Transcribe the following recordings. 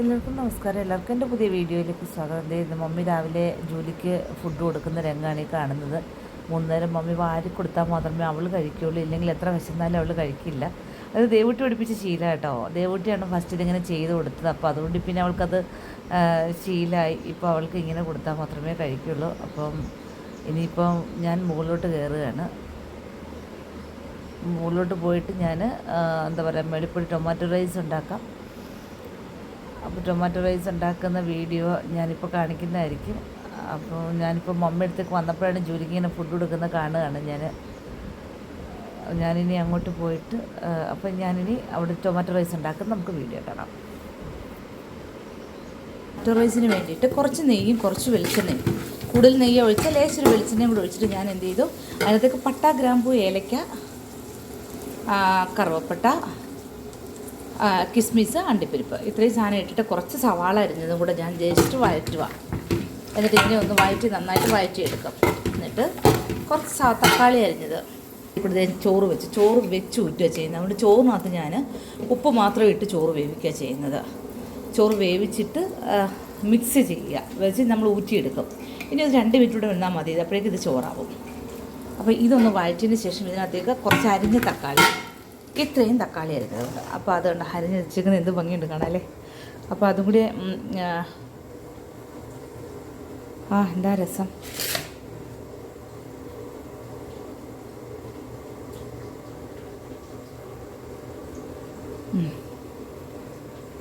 എല്ലാവർക്കും നമസ്കാരം. എല്ലാവർക്കും എന്റെ പുതിയ വീഡിയോയിലേക്ക് സ്വാഗതം. ഇന്ന് മമ്മി രാവിലെ ജോലിക്ക് ഫുഡ് കൊടുക്കുന്ന രംഗമാണ് ഈ കാണുന്നത്. മൂന്നേരം മമ്മി വാരി കൊടുത്താൽ മാത്രമേ അവൾ കഴിക്കുകയുള്ളൂ ഇല്ലെങ്കിൽ എത്ര വിശന്നാലും അവൾ കഴിക്കില്ല. അത് ദേവൂട്ടി പഠിപ്പിച്ച ശീലം കേട്ടോ. ദേവൂട്ടിയാണ് ഫസ്റ്റ് ഇതിങ്ങനെ ചെയ്ത് കൊടുത്തത്. അപ്പോൾ അതുകൊണ്ട് പിന്നെ അവൾക്കത് ശീലമായി ഇപ്പോൾ അവൾക്ക് ഇങ്ങനെ കൊടുത്താൽ മാത്രമേ കഴിക്കുള്ളൂ. അപ്പം ഇനിയിപ്പം ഞാൻ മുകളിലോട്ട് കയറുകയാണ്. മുകളിലോട്ട് പോയിട്ട് ഞാൻ എന്താ പറയുക വെളിപ്പൊടി ടൊമാറ്റോ റൈസ് ഉണ്ടാക്കാം. അപ്പോൾ ടൊമാറ്റോ റൈസ് ഉണ്ടാക്കുന്ന വീഡിയോ ഞാനിപ്പോൾ കാണിക്കുന്നതായിരിക്കും. അപ്പോൾ ഞാനിപ്പോൾ മമ്മ അടുത്തേക്ക് വന്നപ്പോഴാണ് ജോലിക്ക് ഇങ്ങനെ ഫുഡ് കൊടുക്കുന്നത് കാണുകയാണ് ഞാൻ ഞാനിനി അങ്ങോട്ട് പോയിട്ട് അപ്പോൾ ഞാനിനി അവിടെ ടൊമാറ്റോ റൈസ് ഉണ്ടാക്കുന്ന നമുക്ക് വീഡിയോ കാണാം. ടൊമാറ്റോ റൈസിന് വേണ്ടിയിട്ട് കുറച്ച് നെയ്യും കുറച്ച് വെളിച്ചെണ്ണയും. കൂടുതൽ നെയ്യ് ഒഴിച്ച് ലേശൊരു വെളിച്ചെണ്ണയും കൂടെ ഒഴിച്ചിട്ട് ഞാൻ എന്ത് ചെയ്തു? അതിനകത്തേക്ക് പട്ട ഗ്രാമ്പൂ ഏലക്ക കറുവപ്പട്ട കിസ്മിസ് അണ്ടിപ്പരിപ്പ്. ഇത്രയും സാധനം ഇട്ടിട്ട് കുറച്ച് സവാള അരിഞ്ഞതും കൂടെ ഞാൻ ജസ്റ്റ് വഴറ്റുക. എന്നിട്ട് ഇതിനെ ഒന്ന് വഴറ്റി നന്നായിട്ട് വഴറ്റിയെടുക്കും. എന്നിട്ട് കുറച്ച് തക്കാളി അരിഞ്ഞത് ദേ ചോറ് വെച്ച് ചോറ് വെച്ച് ഊറ്റുക ചെയ്യുന്നത്. അതുകൊണ്ട് ചോറിനകത്ത് ഞാൻ ഉപ്പ് മാത്രം ഇട്ട് ചോറ് വേവിക്കുക ചെയ്യുന്നത്. ചോറ് വേവിച്ചിട്ട് മിക്സ് ചെയ്യുക. വെച്ച് നമ്മൾ ഊറ്റിയെടുക്കും. ഇനി ഒരു രണ്ട് മിനിറ്റ് കൂടെ വന്നാൽ മതി. അപ്പോഴേക്കും ഇത് ചോറാവും അപ്പോൾ ഇതൊന്ന് വഴറ്റിയതിന് ശേഷം ഇതിനകത്തേക്ക് കുറച്ച് അരിഞ്ഞ തക്കാളി ഇത്രയും തക്കാളി അരിഞ്ഞതുണ്ട് അപ്പോൾ അതുകൊണ്ട് അരിഞ്ഞ് വെച്ചിരിക്കുന്നത് എന്ത് ഭംഗിയുണ്ട് കാണാം അല്ലേ അപ്പോൾ അതും കൂടി ആ, എന്താ രസം.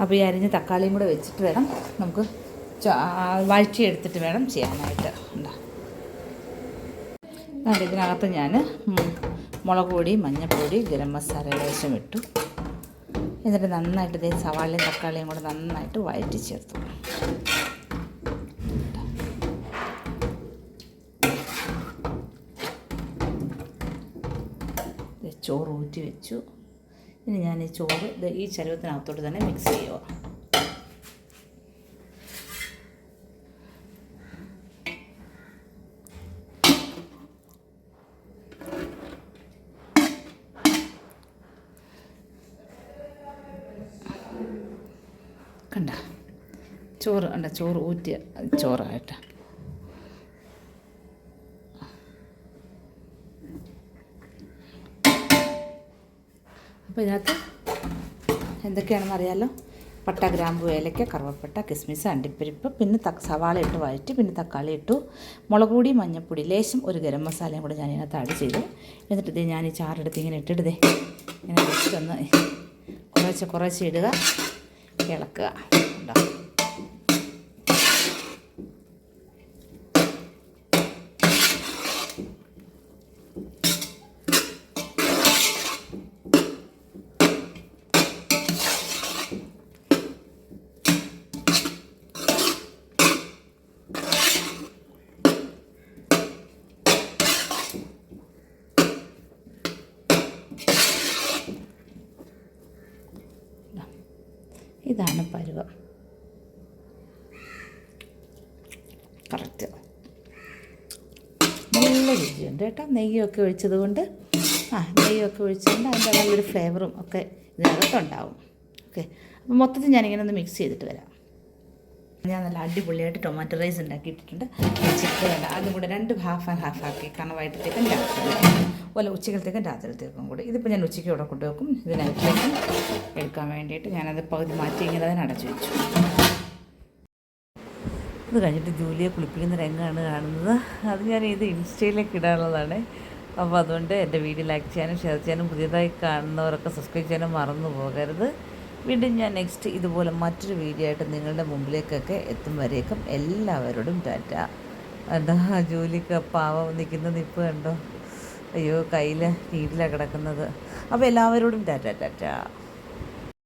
അപ്പോൾ ഈ അരിഞ്ഞ തക്കാളിയും കൂടെ വെച്ചിട്ട് വേണം നമുക്ക് വഴറ്റിയെടുത്തിട്ട് വേണം ചെയ്യാനായിട്ട്. ഉണ്ടാ ഇതിനകത്ത് ഞാൻ മുളക് പൊടി മഞ്ഞൾപ്പൊടി ഗരം മസാല ലേശം ഇട്ടു. എന്നിട്ട് നന്നായിട്ട് ഇതേ സവാളയും തക്കാളിയും കൂടെ നന്നായിട്ട് വഴറ്റി ചേർത്തു ചോറ് ഊറ്റി വെച്ചു. ഇനി ഞാൻ ഈ ചോറ് ഈ ചരുവത്തിനകത്തോട്ട് തന്നെ മിക്സ് ചെയ്യുക. കണ്ട. ചോറ് കണ്ട ചോറ് ഊറ്റിയ ചോറായിട്ട്. അപ്പോൾ ഇതിനകത്ത് എന്തൊക്കെയാണെന്ന് അറിയാലോ? പട്ട ഗ്രാമ്പു ഏലക്ക കറുവപ്പട്ട കിസ്മിസ് അണ്ടിപ്പരിപ്പ് പിന്നെ ത സവാള ഇട്ട് വഴറ്റി പിന്നെ തക്കാളി ഇട്ടു. മുളക് പൊടി മഞ്ഞൾപ്പൊടി ലേശം ഒരു ഗരം മസാലയും കൂടെ ഞാൻ ഇതിനകത്ത് ആഡ് ചെയ്തു. എന്നിട്ട് ഞാൻ ഈ ചാറെടുത്ത് ഇങ്ങനെ ഇട്ടിടുതേ ഇങ്ങനെ വെച്ചിട്ടൊന്ന് കുറേശ്ശെ കുറേശ്ശെ ഇടുക. ഇളക്കുക. ഉണ്ടോ ഇതാണ് പരുവം. കറക്റ്റ് നല്ല രുചിയുണ്ട് കേട്ടോ. നെയ്യൊക്കെ ഒഴിച്ചത് കൊണ്ട് ആ നെയ്യൊക്കെ ഒഴിച്ചുകൊണ്ട് അതിന്റെ നല്ലൊരു ഫ്ലേവറും ഒക്കെ ഇതിനകത്തുണ്ടാവും. ഓക്കെ അപ്പോൾ മൊത്തത്തിൽ ഞാനിങ്ങനെ ഒന്ന് മിക്സ് ചെയ്തിട്ട് വരാം. ഞാൻ നല്ല അടിപൊളിയായിട്ട് ടൊമാറ്റോ റൈസ് ഉണ്ടാക്കിയിട്ടുണ്ട് ചിക്കൻ ഉണ്ട്. അതും കൂടെ രണ്ട് ഹാഫ് ആൻഡ് ഹാഫ് ആക്കി. കാരണം വൈകിട്ടത്തേക്കും രാത്രിയിലേക്കും അതുപോലെ ഉച്ചക്കലത്തേക്കും രാത്രിത്തേക്കും കൂടി. ഇതിപ്പോൾ ഞാൻ ഉച്ചയ്ക്ക് ഇവിടെ കൊണ്ടുവെക്കും ഇത് നൈറ്റിലേക്കും എടുക്കാൻ വേണ്ടിയിട്ട് ഞാനത് പകുതി മാറ്റി ഇങ്ങനെ അതിന് അടച്ചു വെച്ചു. ഇത് കഴിഞ്ഞിട്ട് ജൂലിയെ കുളിപ്പിക്കുന്ന രംഗമാണ് കാണുന്നത്. അത് ഞാൻ ഇത് ഇൻസ്റ്റയിലേക്ക് ഇടാനുള്ളതാണ്. അപ്പോൾ അതുകൊണ്ട് എന്റെ വീഡിയോ ലൈക്ക് ചെയ്യാനും ഷെയർ ചെയ്യാനും പുതിയതായി കാണുന്നവരൊക്കെ സബ്സ്ക്രൈബ് ചെയ്യാനും മറന്നു പോകരുത്. വീണ്ടും ഞാൻ നെക്സ്റ്റ് ഇതുപോലെ മറ്റൊരു വീഡിയോ ആയിട്ട് നിങ്ങളുടെ മുമ്പിലേക്കൊക്കെ എത്തും വരേക്കും. എല്ലാവരോടും ടാറ്റ. എന്താ ജോലിക്ക് പാവം നിൽക്കുന്നത് ഇപ്പോൾ കണ്ടോ? അയ്യോ കയ്യിൽ നീരിലാണ് കിടക്കുന്നത്. അപ്പോൾ എല്ലാവരോടും ടാറ്റ ടാറ്റ.